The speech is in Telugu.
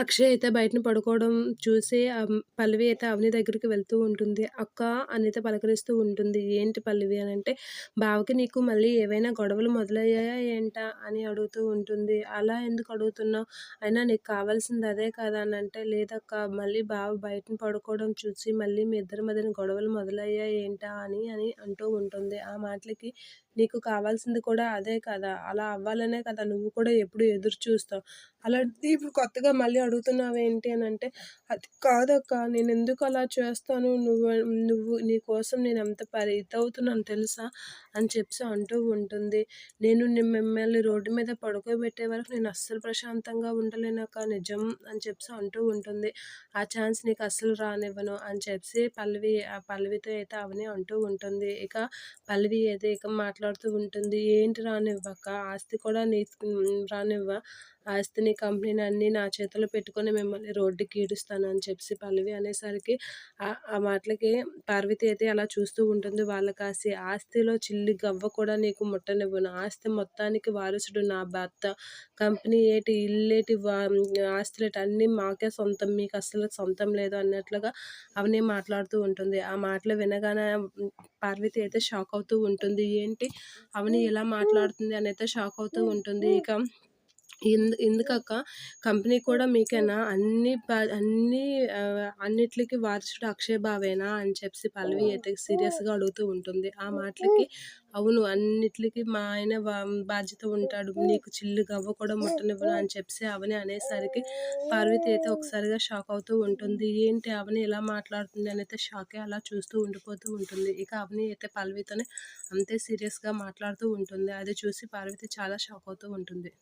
అక్షయ్ అయితే బయటన పడుకోవడం చూసి పల్లవి అయితే అవని దగ్గరికి వెళ్తూ ఉంటుంది. అక్క అనైతే పలకరిస్తూ ఉంటుంది. ఏంటి పల్లవి అని అంటే బావకి నీకు మళ్ళీ ఏవైనా గొడవలు మొదలయ్యాయా ఏంటా? అని అడుగుతూ ఉంటుంది. అలా ఎందుకు అడుగుతున్నావు? అయినా నీకు కావాల్సింది అదే కదా అని అంటే లేదక్క మళ్ళీ బావ బయటను పడుకోవడం చూసి మళ్ళీ మీ ఇద్దరి మధ్యన గొడవలు మొదలయ్యాయి ఏంటా? అని అని అంటూ ఉంటుంది. ఆ మాటలకి నీకు కావాల్సింది కూడా అదే కదా! అలా అవ్వాలనే కదా నువ్వు కూడా ఎప్పుడు ఎదురు చూస్తావు. అలాంటిది ఇప్పుడు కొత్తగా మళ్ళీ అడుగుతున్నావు ఏంటి అని అంటే అది కాదక్క నేనెందుకు అలా చేస్తాను? నువ్వు నువ్వు నీ కోసం ఎంత పరి ఇదవుతున్నాను తెలుసా? అని చెప్పి అంటూ ఉంటుంది. నేను మిమ్మల్ని రోడ్డు మీద పడుకోబెట్టే వరకు నేను అస్సలు ప్రశాంతంగా ఉండలేనక్క నిజం అని చెప్పి అంటూ ఉంటుంది. ఆ ఛాన్స్ నీకు అస్సలు రానివ్వను అని చెప్పి పల్లవి ఆ పల్లవితో అయితే అవని అంటూ ఉంటుంది. ఇక పల్లవి అయితే ఇక మాట్లాడుతూ ఉంటుంది. ఏంటి రానివ్వక ఆస్తి కూడా నీ రానివ్వ ఆస్తిని, కంపెనీని అన్నీ నా చేతిలో పెట్టుకొని మిమ్మల్ని రోడ్డుకి ఈడుస్తాను అని చెప్పి పల్లవి అనేసరికి ఆ మాటలకి పార్వతి అయితే అలా చూస్తూ ఉంటుంది. వాళ్ళ కాసి ఆస్తిలో చిల్లి గవ్వ కూడా నీకు ముట్టనివ్వను. ఆస్తి మొత్తానికి వారసుడు నా భర్త. కంపెనీ ఏటి, ఇల్లేటి, వా ఆస్తులేటి అన్నీ మాకే సొంతం. మీకు అస్సలు సొంతం లేదు అన్నట్లుగా అవన్నీ మాట్లాడుతూ ఉంటుంది. ఆ మాటలు వినగానే పార్వతి అయితే షాక్ అవుతూ ఉంటుంది. ఏంటి? అవని ఇలా మాట్లాడుతుంది అని అయితే షాక్ అవుతూ ఉంటుంది. ఇక ఎందు ఎందుకక్క కంపెనీ కూడా మీకేనా? అన్ని అన్నీ అన్నిట్లికి వారసుడు అక్షయ్ బావేనా అని చెప్పేసి పల్లవి అయితే సీరియస్గా అడుగుతూ ఉంటుంది. ఆ మాటలకి అవును అన్నిట్లికి మా ఆయన బాధ్యత ఉంటాడు. నీకు చిల్లు గవ్వ కూడా ముట్టనివ్వను అని చెప్పేసి అవని అనేసరికి పార్వతి అయితే ఒకసారిగా షాక్ అవుతూ ఉంటుంది. ఏంటి అవని ఇలా మాట్లాడుతుంది అని అయితే షాకే అలా చూస్తూ ఉండిపోతూ ఉంటుంది. ఇక అవని అయితే పల్లవితోనే అంతే సీరియస్గా మాట్లాడుతూ ఉంటుంది. అది చూసి పార్వతి చాలా షాక్ అవుతూ ఉంటుంది.